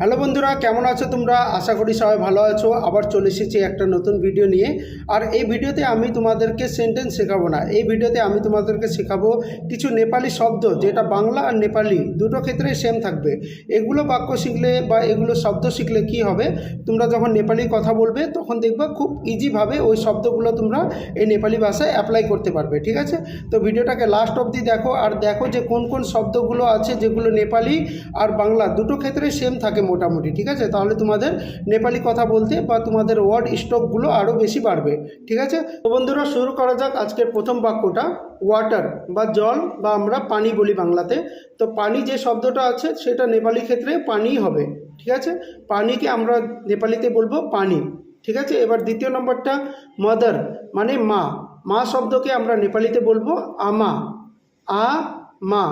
Hello বন্ধুরা, কেমন আছো তোমরা? আশা করি সবাই ভালো আছো। আবার চলে এসেছি একটা নতুন ভিডিও নিয়ে। আর এই ভিডিওতে আমি তোমাদেরকে সেন্টেন্স শেখাবো না। এই ভিডিওতে আমি তোমাদেরকে শেখাবো কিছু নেপালি শব্দ, যেটা বাংলা আর নেপালি, দুটো ক্ষেত্রে সেম থাকবে। এগুলো বাক্য শিখলে বা এগুলো শব্দ শিখলে কি হবে? তোমরা যখন নেপালি কথা বলবে, তখন দেখবে খুব ইজিভাবে ওই শব্দগুলো তোমরা এই নেপালি ভাষায় অ্যাপ্লাই করতে পারবে, ঠিক আছে? তো ভিডিওটাকে লাস্ট অবধি দেখো, আর দেখো যে কোন কোন শব্দগুলো আছে যেগুলো নেপালি আর বাংলা, দুটো ক্ষেত্রে সেম থাকে মোটামুটি, ঠিক আছে? তাহলে তোমাদের নেপালি কথা বলতে বা তোমাদের ওয়ার্ড স্টকগুলো আরও বেশি বাড়বে, ঠিক আছে? তো বন্ধুরা, শুরু করা যাক আজকের প্রথম বাক্যটা। ওয়াটার বা জল বা আমরা পানি বলি বাংলাতে। তো পানি যে শব্দটা আছে, সেটা নেপালি ক্ষেত্রে পানিই হবে, ঠিক আছে? পানিকে আমরা নেপালিতে বলব পানি, ঠিক আছে? এবার দ্বিতীয় নম্বরটা মাদার মানে মা। মা শব্দকে আমরা নেপালিতে বলব আমা। আ, মা,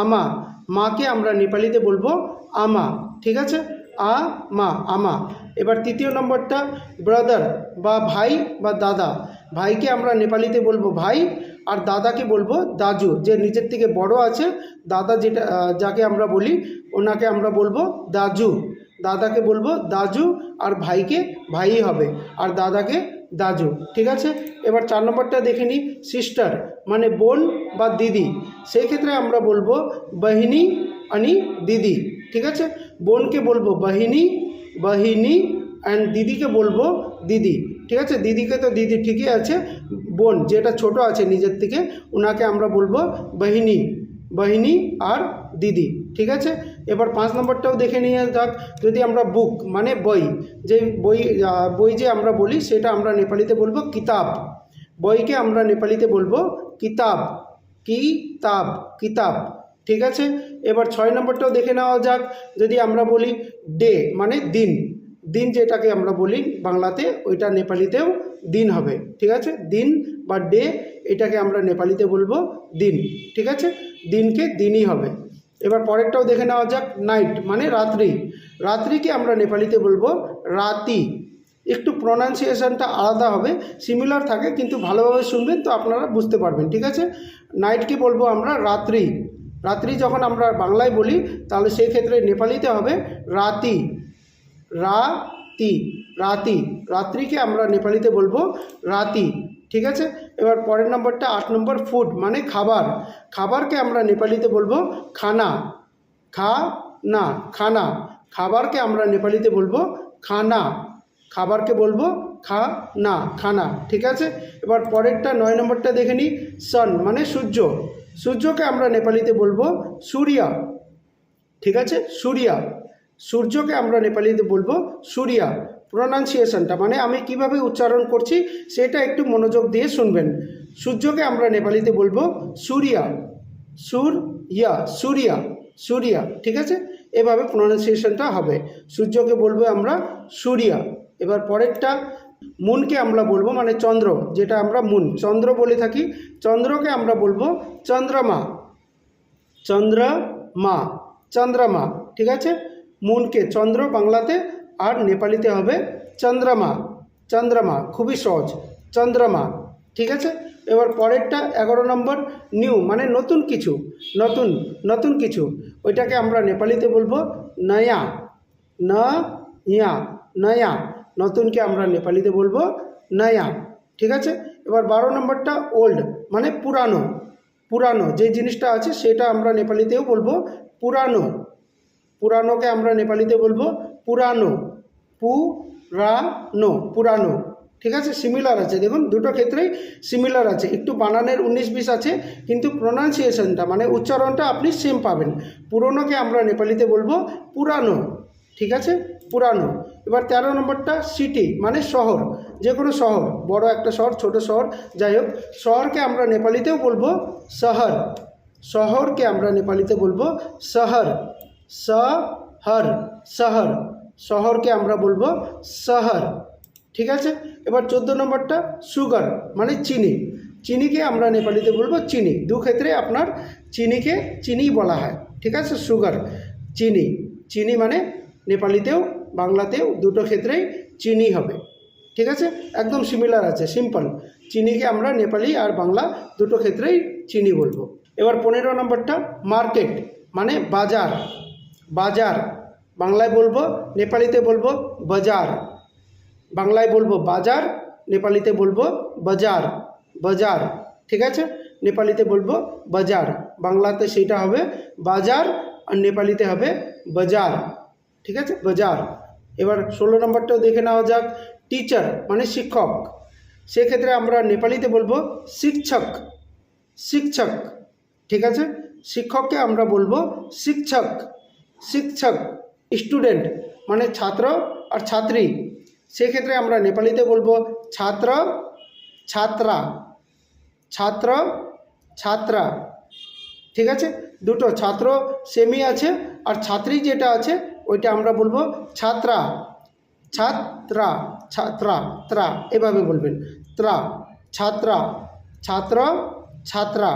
আমা। মাকে আমরা নেপালিতে বলব আমা, ঠিক আছে? আ, মা, আমা। এবার তৃতীয় নম্বরটা ব্রাদার বা ভাই বা দাদা। ভাইকে আমরা নেপালিতে বলব ভাই, আর দাদাকে বলব দাজু, যে নিজের থেকে বড় আছে, দাদা যেটা যাকে আমরা বলি, ওনাকে আমরা বলব দাজু। দাদাকে বলব দাজু, আর ভাইকে ভাই হবে, আর দাদাকে দাজু, ঠিক আছে? এবার চার নম্বরটা দেখে নিই সিস্টার মানে বোন বা দিদি। সেই ক্ষেত্রে আমরা বলব বাহিনী আনি দিদি, ঠিক আছে? বোনকে বলব বাহিনী বাহিনী অ্যান্ড দিদিকে বলব দিদি, ঠিক আছে? দিদিকে তো দিদি ঠিকই আছে, বোন যেটা ছোট আছে নিজের থেকে, ওনাকে আমরা বলব বাহিনী বাহিনী আর দিদি। ঠিক আছে? এবার পাঁচ নম্বরটাও দেখে নিয়ে যাক। যদি আমরা বুক মানে বই, যে বই বই যে আমরা বলি, সেটা আমরা নেপালিতে বলব কিতাব। বইকে আমরা নেপালিতে বলব কিতাব। কিতাব কিতাব। ঠিক আছে? এবার ছয় নম্বরটাও দেখে নেওয়া যাক। যদি আমরা বলি ডে মানে দিন। দিন যেটাকে আমরা বলি বাংলাতে, ওইটা নেপালিতেও দিন হবে। ঠিক আছে? দিন বা ডে, এটাকে আমরা নেপালিতে বলব দিন। ঠিক আছে? দিনকে দিনই হবে। এবার পরেরটাও দেখে নেওয়া যাক নাইট মানে রাত্রি। রাত্রিকে আমরা নেপালিতে বলব রাতি। একটু প্রনাউন্সিয়েশনটা আলাদা হবে সিমিলার থাকে, কিন্তু ভালোভাবে শুনবেন তো আপনারা বুঝতে পারবেন, ঠিক আছে? নাইটকে বলব আমরা রাত্রি। রাত্রি যখন আমরা বাংলায় বলি, তাহলে সেই ক্ষেত্রে নেপালিতে হবে রাতি। রাতি রাতি। রাত্রিকে আমরা নেপালিতে বলব রাতি। ঠিক আছে? এবার পরের নম্বরটা আট নম্বর ফুড মানে খাবার। খাবারকে আমরা নেপালিতে বলব খানা। খা না, খানা। খাবারকে আমরা নেপালিতে বলব খানা। খাবারকে বলব খা না, খানা। ঠিক আছে? এবার পরেরটা নয় নম্বরটা দেখে নিই। সন মানে সূর্য। সূর্যকে আমরা নেপালিতে বলব সূর্যা। ঠিক আছে? সূর্যা। সূর্যকে আমরা নেপালিতে বলব সূর্যা। প্রোনাউন্সিয়েশনটা মানে আমি কীভাবে উচ্চারণ করছি সেটা একটু মনোযোগ দিয়ে শুনবেন। সূর্যকে আমরা নেপালিতে বলব সূর্যা সূর্যা সূর্যা সূর্যা, ঠিক আছে? এভাবে প্রোনাউন্সিয়েশনটা হবে। সূর্যকে বলব আমরা সূর্যা। এবার পরেরটা, মুনকে আমরা বলব মানে চন্দ্র, যেটা আমরা মুন, চন্দ্র বলে থাকি। চন্দ্রকে আমরা বলব চন্দ্রমা। চন্দ্রমা চন্দ্রমা, ঠিক আছে? মুনকে, চন্দ্র বাংলাতে আর নেপালিতে হবে চন্দ্রমা। চন্দ্রমা, খুবই সহজ। চন্দ্রমা, ঠিক আছে? এবার পরেরটা, এগারো নম্বর, নিউ মানে নতুন কিছু। নতুন নতুন কিছু। ওইটাকে আমরা নেপালিতে বলব নয়া। ন ইয়া নয়া। নতুনকে আমরা নেপালিতে বলব নয়া, ঠিক আছে? এবার বারো নম্বরটা, ওল্ড মানে পুরানো। পুরানো, যে জিনিসটা আছে সেটা আমরা নেপালিতেও বলব পুরানো। পুরানোকে আমরা নেপালিতে বলব পুরানো। পুরানো পুরানো। ঠিক আছে? সিমিলার আছে। দেখুন, দুটো ক্ষেত্রেই সিমিলার আছে। একটু বানানের উনিশ বিশ আছে, কিন্তু প্রোনাউন্সিয়েশনটা মানে উচ্চারণটা আপনি সেম পাবেন। পুরনোকে আমরা নেপালিতে বলব পুরানো। ঠিক আছে? পুরানো। এবার তেরো নম্বরটা সিটি মানে শহর। যে কোনো শহর, বড় একটা শহর, ছোট শহর, যাই হোক, শহরকে আমরা নেপালিতেও বলব শহর। শহরকে আমরা নেপালিতে বলব শহর। শহর শহর। শহরকে আমরা বলব শহর। ঠিক আছে? এবার চোদ্দ নম্বরটা সুগার মানে চিনি। চিনিকে আমরা নেপালিতে বলব চিনি। দু ক্ষেত্রে আপনার চিনিকে চিনিই বলা হয়। ঠিক আছে? সুগার, চিনি। চিনি মানে নেপালিতেও, বাংলাতেও দুটো ক্ষেত্রেই চিনি হবে। ঠিক আছে? একদম সিমিলার আছে সিম্পল চিনিকে আমরা নেপালি আর বাংলা দুটো ক্ষেত্রেই চিনি বলব। এবার পনেরো নম্বরটা মার্কেট মানে বাজার। বাজার। বাংলায় বলব, নেপালিতে বলব, বাজার। বাংলায় বলব, বাজার, নেপালিতে বলব, বাজার বাজার। ঠিক আছে? নেপালিতে বলব, বাজার। বাংলাতে সেইটা হবে বাজার আর নেপালিতে হবে বাজার। ঠিক আছে? বাজার। এবার ষোলো নম্বরটাও দেখে নেওয়া যাক। টিচার মানে শিক্ষক। সেক্ষেত্রে আমরা নেপালিতে বলব শিক্ষক। শিক্ষক। ঠিক আছে? শিক্ষককে আমরা বলব শিক্ষক। শিক্ষক। স্টুডেন্ট মানে ছাত্র আর ছাত্রী। সেক্ষেত্রে আমরা নেপালিতে বলব ছাত্র, ছাত্রা। ছাত্র, ছাত্রা। ঠিক আছে? দুটো ছাত্র সেমি আছে আর ছাত্রী যেটা আছে ওইটা আমরা বলব ছাত্রা। ছাত্রা ছাত্রা, ত্রা, এভাবে বলবেন। ত্রা, ছাত্রা, ছাত্র, ছাত্রা।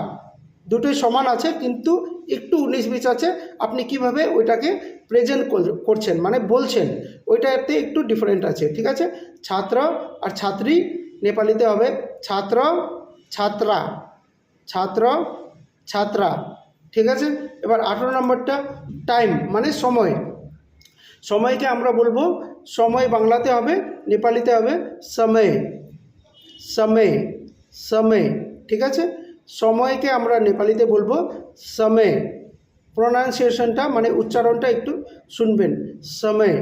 দুটোই সমান আছে কিন্তু একটু উনিশ বিশ আছে। আপনি কীভাবে ওইটাকে প্রেজেন্ট করছেন মানে বলছেন ওইটাতে একটু ডিফারেন্ট আছে, ঠিক আছে? ছাত্র আর ছাত্রী নেপালিতে হবে, ছাত্র, ছাত্রা ছাত্র, ছাত্রা, ঠিক আছে? এবার আঠেরো নম্বরটা টাইম মানে সময়। সময়কে আমরা বলব, সময় বাংলাতে হবে, নেপালিতে হবে, সময় সময় সময়, ঠিক আছে? সময়কে আমরা নেপালিতে বলব, সময়। প্রোনাউন্সিয়েশনটা মানে উচ্চারণটা একটু শুনবেন। সময়।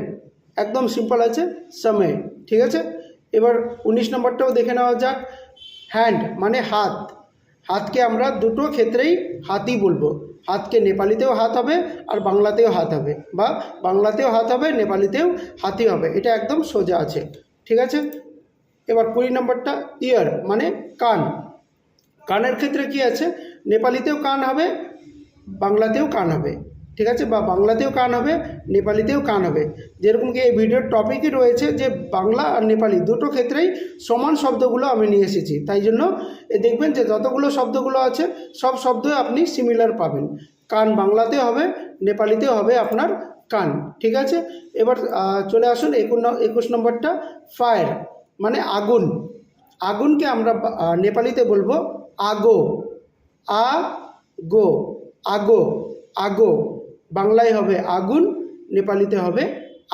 একদম সিম্পল আছে, সময়। ঠিক আছে? এবার উনিশ নম্বরটাও দেখে নেওয়া যাক। হ্যান্ড মানে হাত। হাতকে আমরা দুটো ক্ষেত্রেই হাতই বলব। হাতকে নেপালিতেও হাত হবে আর বাংলাতেও হাত হবে। বা বাংলাতেও হাত হবে, নেপালিতেও হাতই হবে। এটা একদম সোজা আছে। ঠিক আছে? এবার কুড়ি নম্বরটা ইয়ার মানে কান। কানের ক্ষেত্রে কি আছে? নেপালিতেও কান হবে বাংলাতেও কান হবে, ঠিক আছে? বা বাংলাতেও কান হবে, নেপালিতেও কান হবে। যেরকম কি এই ভিডিওর টপিকই রয়েছে যে বাংলা আর নেপালি দুটো ক্ষেত্রেই সমান শব্দগুলো আমি নিয়ে এসেছি। তাই জন্য দেখবেন যে যতগুলো শব্দগুলো আছে, সব শব্দই আপনি সিমিলার পাবেন। কান বাংলাতে হবে নেপালিতেও হবে আপনার কান, ঠিক আছে? এবার চলে আসুন একুশ নম্বরটা ফায়ার মানে আগুন। আগুনকে আমরা নেপালিতে বলব আগো, আ, গো। আগো আগো, বাংলায় হবে আগুন, নেপালিতে হবে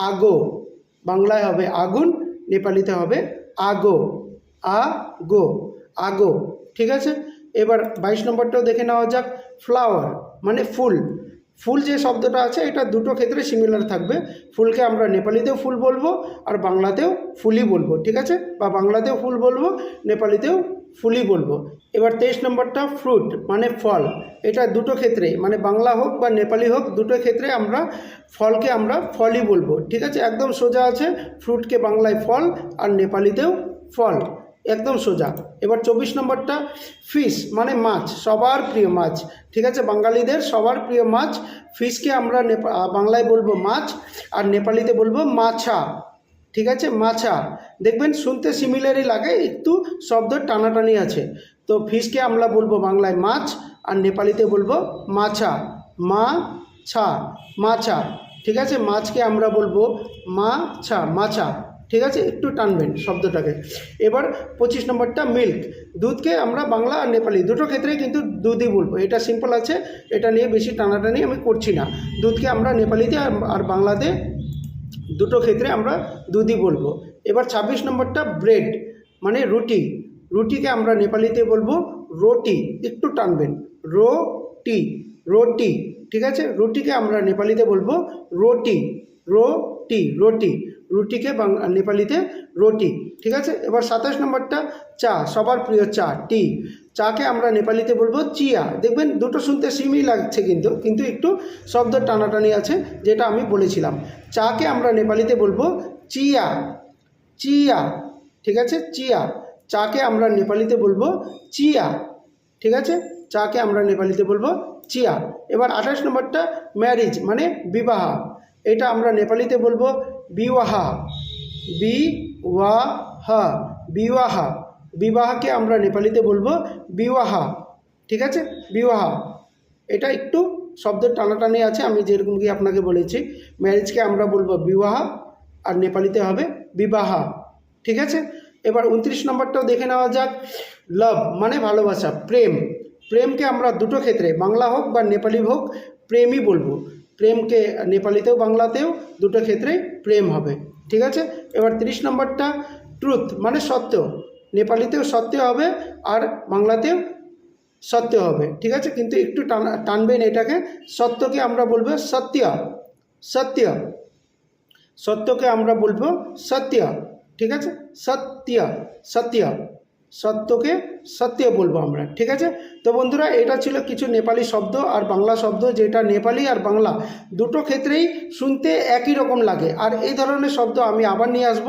আগো, বাংলায় হবে আগুন, নেপালিতে হবে আগো আ গো আগো, ঠিক আছে? এবার বাইশ নম্বরটাও দেখে নেওয়া যাক ফ্লাওয়ার মানে ফুল। ফুল যে শব্দটা আছে, এটা দুটো ক্ষেত্রে সিমিলার থাকবে। ফুলকে আমরা নেপালিতেও ফুল বলব আর বাংলাতেও ফুলই বলব, ঠিক আছে? বা বাংলাতেও ফুল বলব, নেপালিতেও ফুলই বলব। এবার তেইশ নম্বরটা ফ্রুট মানে ফল। এটা দুটো ক্ষেত্রে মানে বাংলা হোক বা নেপালি হোক, দুটো ক্ষেত্রে আমরা ফলকে আমরা ফলই বলব, ঠিক আছে? একদম সোজা আছে ফ্রুটকে বাংলায় ফল আর নেপালিতেও ফল, একদম সোজা। এবার চব্বিশ নম্বরটা ফিশ মানে মাছ, সবার প্রিয় মাছ, ঠিক আছে? বাঙালিদের সবার প্রিয় মাছ ফিশকে আমরা বাংলায় বলব মাছ আর নেপালিতে বলব মাছা। ঠিক আছে? মাছা দেখবেন শুনতে সিমিলারই লাগে, একটু শব্দ টানাটানি আছে। তো ফিশকে আমরা বলব বাংলায় মাছ, আর নেপালিতে বলব মাছা মা ছা। মাছা ঠিক আছে? মাছকে আমরা বলব মা ছা মাছা ঠিক আছে? একটু টানবেন শব্দটাকে। এবার পঁচিশ নম্বরটা মিল্ক দুধকে আমরা বাংলা আর নেপালি, দুটো ক্ষেত্রেই কিন্তু দুধই বলব। এটা সিম্পল আছে, এটা নিয়ে বেশি টানাটানি আমি করছি না। দুধকে আমরা নেপালিতে আর বাংলাতে দুটো ক্ষেত্রে আমরা দুধই বলব। এবার ছাব্বিশ নম্বরটা ব্রেড মানে রুটি। রুটিকে আমরা নেপালিতে বলব রোটি, একটু টানবেন। রোটি রোটি, ঠিক আছে? রুটিকে আমরা নেপালিতে বলব রোটি রোটি রোটি। রুটিকে নেপালিতে রোটি, ঠিক আছে? এবার সাতাশ নম্বরটা চা, সবার প্রিয় চা, টি। চাকে আমরা নেপালিতে বলব চিয়া। দেখবেন দুটো শুনতে সিমই লাগছে কিন্তু কিন্তু একটু শব্দ টানাটানি আছে, যেটা আমি বলেছিলাম। চাকে আমরা নেপালিতে বলব চিয়া। চিয়া, ঠিক আছে? চিয়া। চাকে আমরা নেপালিতে বলব চিয়া। ঠিক আছে? চাকে আমরা নেপালিতে বলব চিয়া। এবার আঠাশ নম্বরটা ম্যারিজ মানে বিবাহ। এটা আমরা নেপালিতে বলব বিবাহা বি ওয়া হা বিবাহা বিবাহকে আমরা নেপালিতে বলব বিবাহা, ঠিক আছে? বিবাহ। এটা একটু শব্দের টানাটানি আছে, আমি যেরকম কি আপনাকে বলেছি। ম্যারেজকে আমরা বলব বিবাহ, আর নেপালিতে হবে বিবাহা, ঠিক আছে? এবার উনত্রিশ নম্বরটাও দেখে নেওয়া যাক। লাভ মানে ভালোবাসা, প্রেম। প্রেমকে আমরা দুটো ক্ষেত্রে, বাংলা হোক বা নেপালি হোক, প্রেমই বলব। প্রেমকে নেপালিতেও বাংলাতেও দুটো ক্ষেত্রেই প্রেম হবে, ঠিক আছে? এবার তিরিশ নম্বরটা ট্রুথ মানে সত্য। নেপালিতেও সত্য হবে আর বাংলাতেও সত্য হবে, ঠিক আছে? কিন্তু একটু টানা, টানবেন এটাকে। সত্যকে আমরা বলব সত্য সত্য সত্যকে আমরা বলব সত্য ঠিক আছে? সত্য সত্য সত্যকে সত্য বলব আমরা, ঠিক আছে? তো বন্ধুরা, এটা ছিল কিছু নেপালি শব্দ আর বাংলা শব্দ, যেটা নেপালি আর বাংলা দুটো ক্ষেত্রেই শুনতে একই রকম লাগে। আর এই ধরনের শব্দ আমি আবার নিয়ে আসব।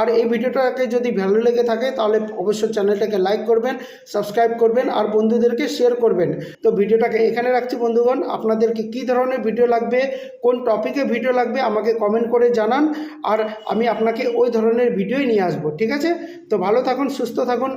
আর এই ভিডিওটাকে যদি ভালো লেগে থাকে, তাহলে অবশ্যই চ্যানেলটাকে লাইক করবেন, সাবস্ক্রাইব করবেন আর বন্ধুদেরকে শেয়ার করবেন। তো ভিডিওটাকে এখানে রাখছি বন্ধুগণ। আপনাদেরকে কী ধরনের ভিডিও লাগবে, কোন টপিকে ভিডিও লাগবে, আমাকে কমেন্ট করে জানান। আর আমি আপনাকে ওই ধরনের ভিডিওই নিয়ে আসব, ঠিক আছে? তো ভালো থাকুন, সুস্থ থাকুন।